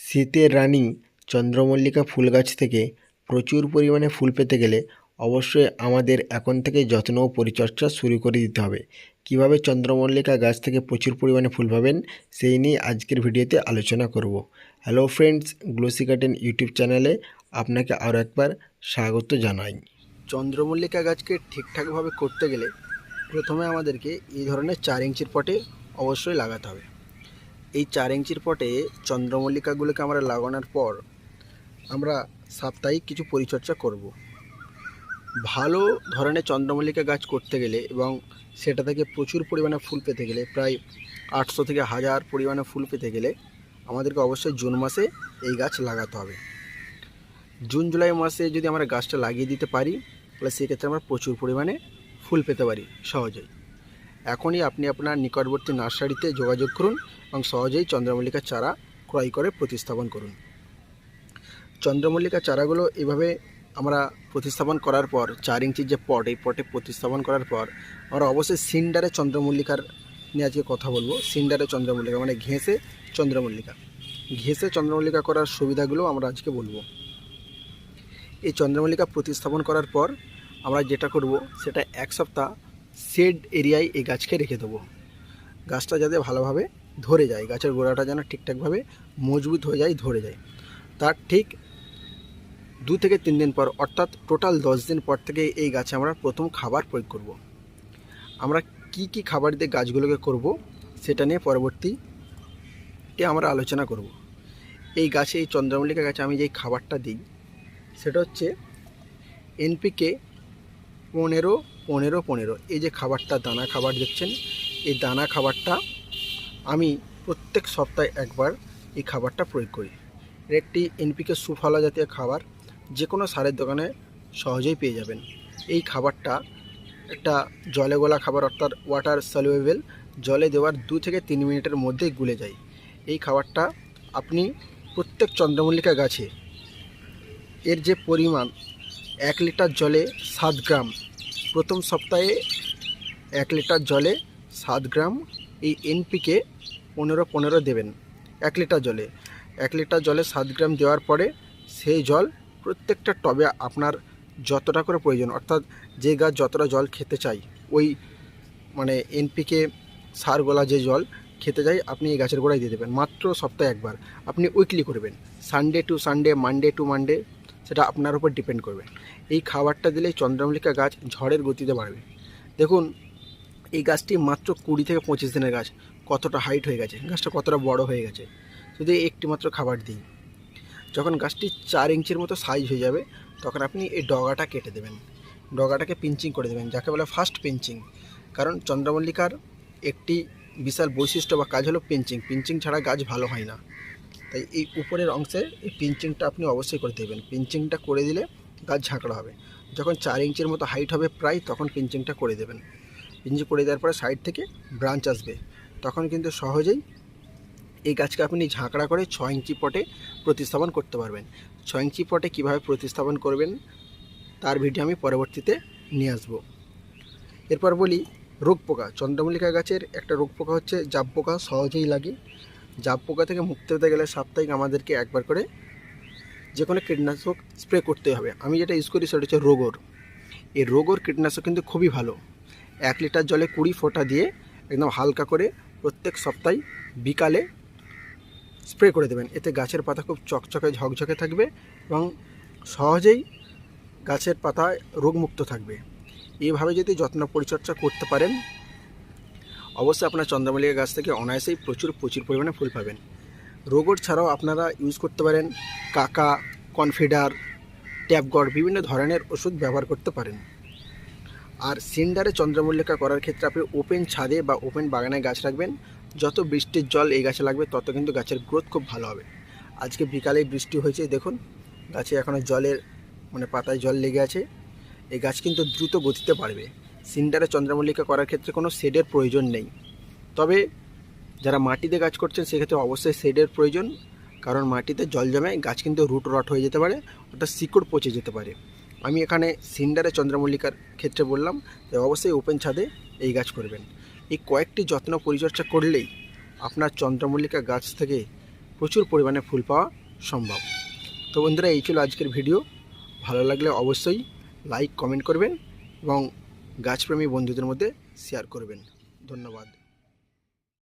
শীতের রানী চন্দ্রমল্লিকা ফুল গাছ থেকে প্রচুর পরিমাণে ফুল পেতে গেলে অবশ্যই আমাদের এখন থেকে যত্ন ও পরিচর্যা শুরু করে দিতে হবে। কীভাবে চন্দ্রমল্লিকা গাছ থেকে প্রচুর পরিমাণে ফুল পাবেন, সেই নিয়ে আজকের ভিডিওতে আলোচনা করব। Hello friends glossy garden YouTube চ্যানেলে আপনাকে আরও একবার স্বাগত জানাই। চন্দ্রমল্লিকা গাছকে ঠিকঠাকভাবে করতে গেলে প্রথমে আমাদেরকে এই ধরনের চার ইঞ্চির পটে অবশ্যই লাগাতে হবে। এই চার ইঞ্চির পটে চন্দ্রমল্লিকাগুলোকে আমরা লাগানোর পর আমরা সাপ্তাহিক কিছু পরিচর্যা করব। ভালো ধরনের চন্দ্রমল্লিকা গাছ করতে গেলে এবং সেটা থেকে প্রচুর পরিমাণে ফুল পেতে গেলে, প্রায় আটশো থেকে হাজার পরিমাণে ফুল পেতে গেলে আমাদেরকে অবশ্যই জুন মাসে এই গাছ লাগাতে হবে জুন, জুলাই মাসে যদি আমরা গাছটা লাগিয়ে দিতে পারি, তাহলে সেক্ষেত্রে আমরা প্রচুর পরিমাণে ফুল পেতে পারি সহজেই এখনই আপনি আপনার নিকটবর্তী নার্সারিতে যোগাযোগ করুন এবং সহজেই চন্দ্রমল্লিকার চারা ক্রয় করে প্রতিস্থাপন করুন। চন্দ্রমল্লিকা চারাগুলো এভাবে আমরা প্রতিস্থাপন করার পর, চার ইঞ্চির যে পট, এই পটে প্রতিস্থাপন করার পর, আমরা অবশ্যই সিন্ডারে চন্দ্রমল্লিকার নিয়ে আজকে কথা বলব। সিন্ডারে চন্দ্রমল্লিকা মানে ঘেঁষে চন্দ্রমল্লিকা। ঘেঁষে চন্দ্রমল্লিকা করার সুবিধাগুলো আমরা আজকে বলব। এই চন্দ্রমল্লিকা প্রতিস্থাপন করার পর আমরা যেটা করব, সেটা এক সপ্তাহ শেড এরিয়ায় এই গাছকে রেখে দেবো। গাছটা যাতে ভালোভাবে ধরে যায়, গাছের গোড়াটা যেন ঠিকঠাকভাবে মজবুত হয়ে যায়, ধরে যায়। তার ঠিক দু থেকে তিন দিন পর, অর্থাৎ টোটাল দশ দিন পর থেকে এই গাছে আমরা প্রথম খাবার প্রয়োগ করব। আমরা কি কি খাবার দিয়ে গাছগুলোকে করব, সেটা নিয়ে পরবর্তীতে আমরা আলোচনা করব। এই গাছে, এই চন্দ্রমল্লিকা গাছে আমি যেই খাবারটা দিই, সেটা হচ্ছে এনপিকে পনেরো পনেরো পনেরো। এই যে খাবারটা, দানা খাবার দেখছেন, এই দানা খাবারটা আমি প্রত্যেক সপ্তাহে একবার এই খাবারটা প্রয়োগ করি। এর একটি এনপিকে সুফলা জাতীয় খাবার যে কোনো সারের দোকানে সহজেই পেয়ে যাবেন। এই খাবারটা একটা জলে গোলা খাবার, অর্থাৎ ওয়াটার সলিউবেল জলে দেওয়ার দু থেকে তিন মিনিটের মধ্যেই গুলে যায়। এই খাবারটা আপনি প্রত্যেক চন্দ্রমল্লিকা গাছে এর যে পরিমাণ, এক লিটার জলে সাত গ্রাম প্রথম সপ্তাহে এক লিটার জলে সাত গ্রাম এই এনপিকে পনেরো পনেরো দেবেন, এক লিটার জলে। এক লিটার জলে সাত গ্রাম দেওয়ার পরে সেই জল প্রত্যেকটা টবে আপনার যতটা করে প্রয়োজন, অর্থাৎ যে গাছ যতটা জল খেতে চাই, ওই মানে এনপিকে সার গোলা যে জল খেতে চাই আপনি এই গাছের গোড়ায় দিয়ে দেবেন, মাত্র সপ্তাহে একবার। আপনি উইকলি করবেন Sunday to Sunday Monday to Monday সেটা আপনার উপর ডিপেন্ড করবে। এই খাবারটা দিলে চন্দ্রমল্লিকা গাছ ঝড়ের গতিতে বাড়বে। দেখুন, এই গাছটি মাত্র কুড়ি থেকে পঁচিশ দিনের গাছ, কতটা হাইট হয়ে গেছে, গাছটা কতটা বড় হয়ে গেছে। যদি একটি মাত্র খাবার দিই যখন গাছটি চার ইঞ্চির মতো সাইজ হয়ে যাবে, তখন আপনি এই ডগাটা কেটে দেবেন। ডগাটাকে পিঞ্চিং করে দেবেন, যাকে বলে ফার্স্ট পিঞ্চিং কারণ চন্দ্রমল্লিকার একটি বিশাল বৈশিষ্ট্য বা কাজ হলো পিঞ্চিং পিঞ্চিং ছাড়া গাছ ভালো হয় না। তাই এই উপরের অংশে এই পিঞ্চিংটা আপনি অবশ্যই করে দেবেন। পিঞ্চিংটা করে দিলে গাছ ঝাঁকড়া হবে। যখন চার ইঞ্চির মতো হাইট হবে প্রায় তখন পিঞ্চিংটা করে দেবেন। পিঞ্চিং করে দেওয়ার পরে সাইড থেকে ব্রাঞ্চ আসবে। তখন কিন্তু সহজেই এই গাছকে আপনি ঝাঁকড়া করে ছ ইঞ্চি পটে প্রতিস্থাপন করতে পারবেন। ছ ইঞ্চি পটে কীভাবে প্রতিস্থাপন করবেন তার ভিডিও আমি পরবর্তীতে নিয়ে আসব। এরপর বলি রোগ পোকা চন্দ্রমল্লিকা গাছের একটা রোগ পোকা হচ্ছে জাব পোকা সহজেই লাগে। জাব পোকা থেকে মুক্তি হতে গেলে সাপ্তাহিক আমাদেরকে একবার করে যে কোনো কীটনাশক স্প্রে করতে হবে। আমি যেটা ইউজ করি সেটা হচ্ছে রোগর। এই রোগর কীটনাশক কিন্তু খুবই ভালো। এক লিটার জলে কুড়ি ফোঁটা দিয়ে একদম হালকা করে প্রত্যেক সপ্তাহে বিকালে স্প্রে করে দেবেন। এতে গাছের পাতা খুব চকচকে, ঝকঝকে থাকবে এবং সহজেই গাছের পাতায় রোগমুক্ত থাকবে। এইভাবে যদি যত্ন পরিচর্যা করতে পারেন অবশ্যই আপনার চন্দ্রমল্লিকা গাছ থেকে অনায়াসেই প্রচুর প্রচুর পরিমাণে ফুল পাবেন। রোগর ছাড়াও আপনারা ইউজ করতে পারেন কাকা কনফিডার ট্যাপগড়, বিভিন্ন ধরনের ওষুধ ব্যবহার করতে পারেন। আর সিন্ডারে চন্দ্রমল্লিকা করার ক্ষেত্রে আপনি ওপেন ছাদে বা ওপেন বাগানে গাছ রাখবেন। যত বৃষ্টির জল এই গাছে লাগবে, তত কিন্তু গাছের গ্রোথ খুব ভালো হবে। আজকে বিকালে বৃষ্টি হয়েছে, দেখুন, গাছে এখনও জলের মানে পাতায় জল লেগে আছে। এই গাছ কিন্তু দ্রুত গতিতে বাড়বে। সিন্ডারে চন্দ্রমল্লিকা করার ক্ষেত্রে কোনো শেডের প্রয়োজন নেই। তবে যারা মাটিতে গাছ করছেন, সেক্ষেত্রে অবশ্যই শেডের প্রয়োজন। কারণ মাটিতে জল জমে গাছ কিন্তু রুট রট হয়ে যেতে পারে, অর্থাৎ শিকড় পচে যেতে পারে। আমি এখানে সিন্ডারে চন্দ্রমল্লিকার ক্ষেত্রে বললাম যে অবশ্যই ওপেন ছাদে এই গাছ করবেন। এই কয়েকটি যত্ন পরিচর্যা করলেই আপনার চন্দ্রমল্লিকা গাছ থেকে প্রচুর পরিমাণে ফুল পাওয়া সম্ভব। তো বন্ধুরা, এই ছিল আজকের ভিডিও। ভালো লাগলে অবশ্যই লাইক, কমেন্ট করবেন এবং গাছপ্রেমী বন্ধুদের মধ্যে শেয়ার করবেন। ধন্যবাদ।